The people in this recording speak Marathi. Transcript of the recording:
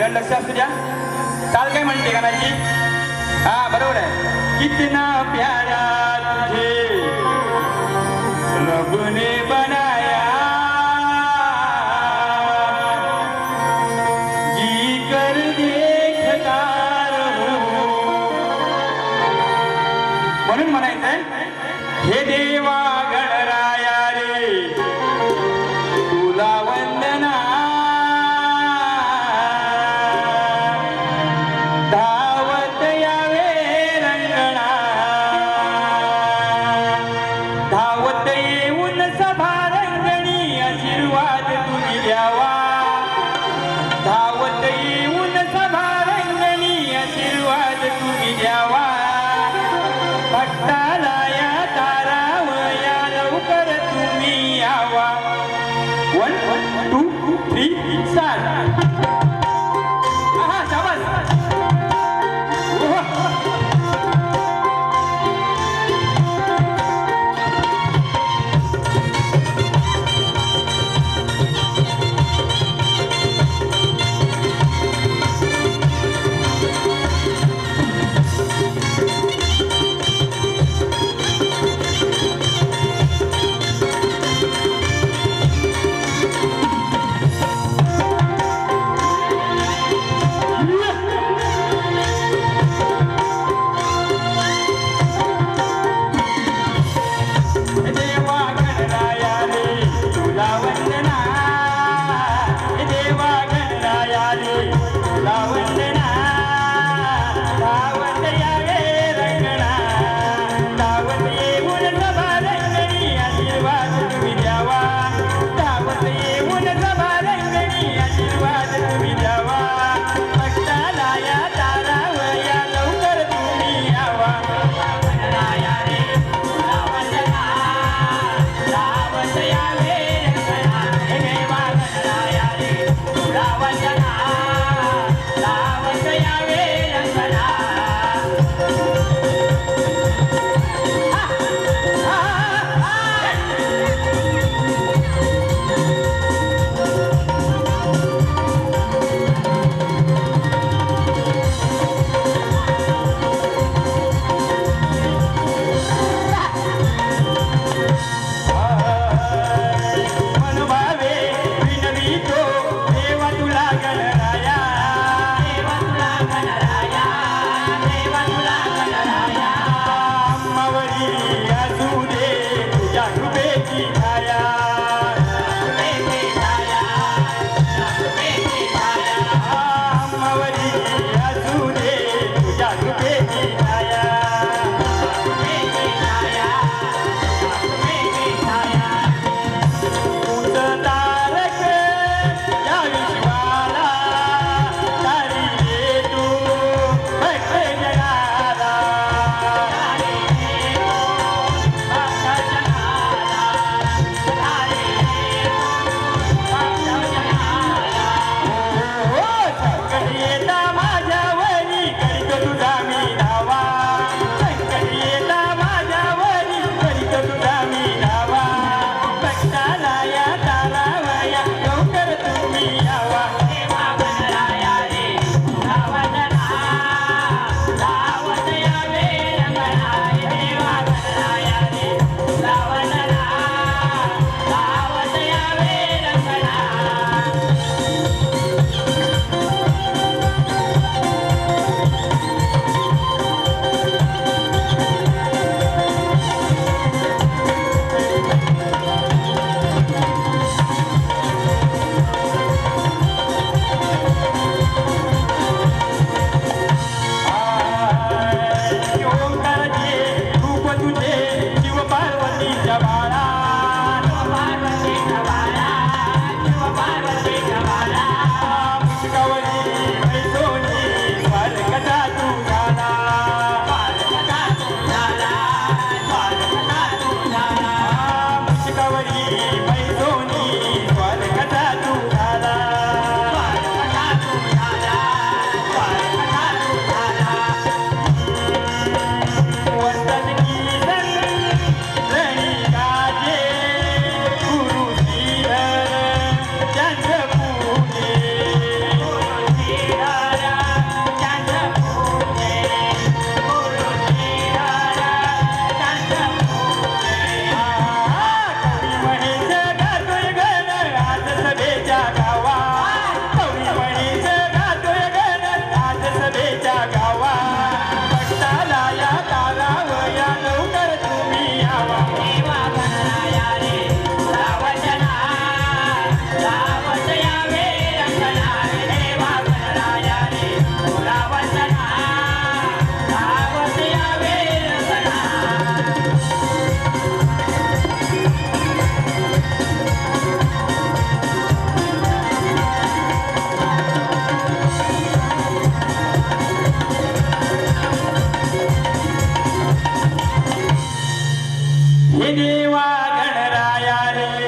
माझ्याकडे लक्ष असू द्या. चाल काय म्हणते का नाही हा बरोबर आहे. कितना प्यारा देवा गणराया रे।